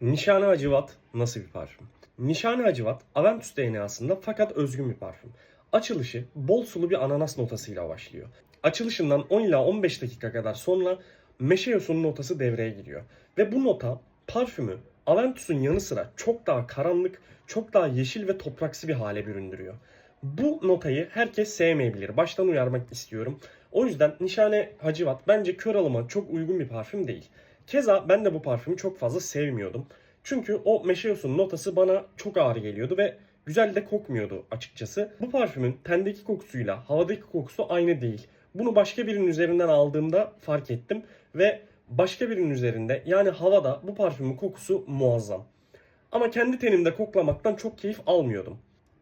Nişane Hacivat nasıl bir parfüm? Nişane Hacivat Aventus DNA'sında fakat özgün bir parfüm. Açılışı bol sulu bir ananas notasıyla başlıyor. Açılışından 10 ila 15 dakika kadar sonra meşe yosunun notası devreye giriyor. Ve bu nota parfümü Aventus'un yanı sıra çok daha karanlık, çok daha yeşil ve topraksı bir hale büründürüyor. Bu notayı herkes sevmeyebilir. Baştan uyarmak istiyorum. O yüzden Nişane Hacivat bence kör alıma çok uygun bir parfüm değil. Keza ben de bu parfümü çok fazla sevmiyordum. Çünkü o meşe yosunun notası bana çok ağır geliyordu ve güzel de kokmuyordu açıkçası. Bu parfümün tendeki kokusuyla havadaki kokusu aynı değil. Bunu başka birinin üzerinden aldığımda fark ettim ve başka birinin üzerinde yani havada bu parfümün kokusu muazzam. Ama kendi tenimde koklamaktan çok keyif almıyordum.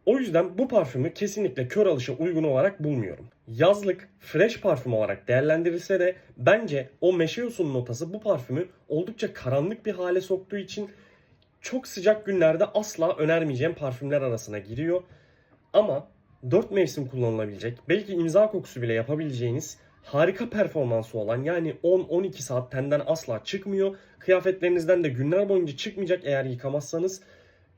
O yüzden bu parfümü kesinlikle kör alışa uygun olarak bulmuyorum. Yazlık, fresh parfüm olarak değerlendirilse de bence o meşe yosunun notası bu parfümü oldukça karanlık bir hale soktuğu için çok sıcak günlerde asla önermeyeceğim parfümler arasına giriyor. Ama 4 mevsim kullanılabilecek, belki imza kokusu bile yapabileceğiniz harika performansı olan yani 10-12 saat tenden asla çıkmıyor. Kıyafetlerinizden de günler boyunca çıkmayacak eğer yıkamazsanız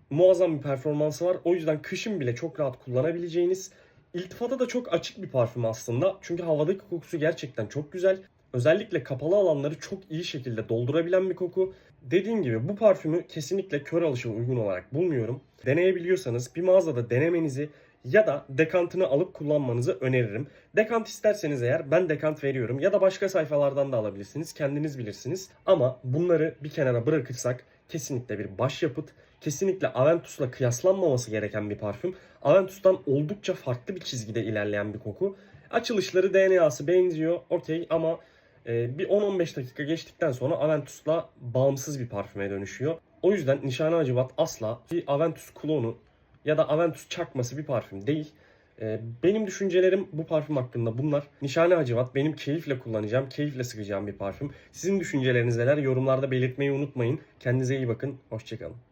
muazzam bir performansı var. O yüzden kışın bile çok rahat kullanabileceğiniz, iltifata da çok açık bir parfüm aslında. Çünkü havadaki kokusu gerçekten çok güzel. Özellikle kapalı alanları çok iyi şekilde doldurabilen bir koku. Dediğim gibi bu parfümü kesinlikle kör alışa uygun olarak bulmuyorum. Deneyebiliyorsanız bir mağazada denemenizi ya da dekantını alıp kullanmanızı öneririm. Dekant isterseniz eğer ben dekant veriyorum ya da başka sayfalardan da alabilirsiniz. Kendiniz bilirsiniz. Ama bunları bir kenara bırakırsak kesinlikle bir başyapıt. Kesinlikle Aventus'la kıyaslanmaması gereken bir parfüm. Aventus'tan oldukça farklı bir çizgide ilerleyen bir koku. Açılışları DNA'sı benziyor okey ama e, bir 10-15 dakika geçtikten sonra Aventus'la bağımsız bir parfüme dönüşüyor. O yüzden Nişane Hacivat asla bir Aventus klonu ya da Aventus çakması bir parfüm değil. E, benim düşüncelerim bu parfüm hakkında bunlar. Nişane Hacivat benim keyifle kullanacağım, keyifle sıkacağım bir parfüm. Sizin düşünceleriniz neler? Yorumlarda belirtmeyi unutmayın. Kendinize iyi bakın. Hoşçakalın.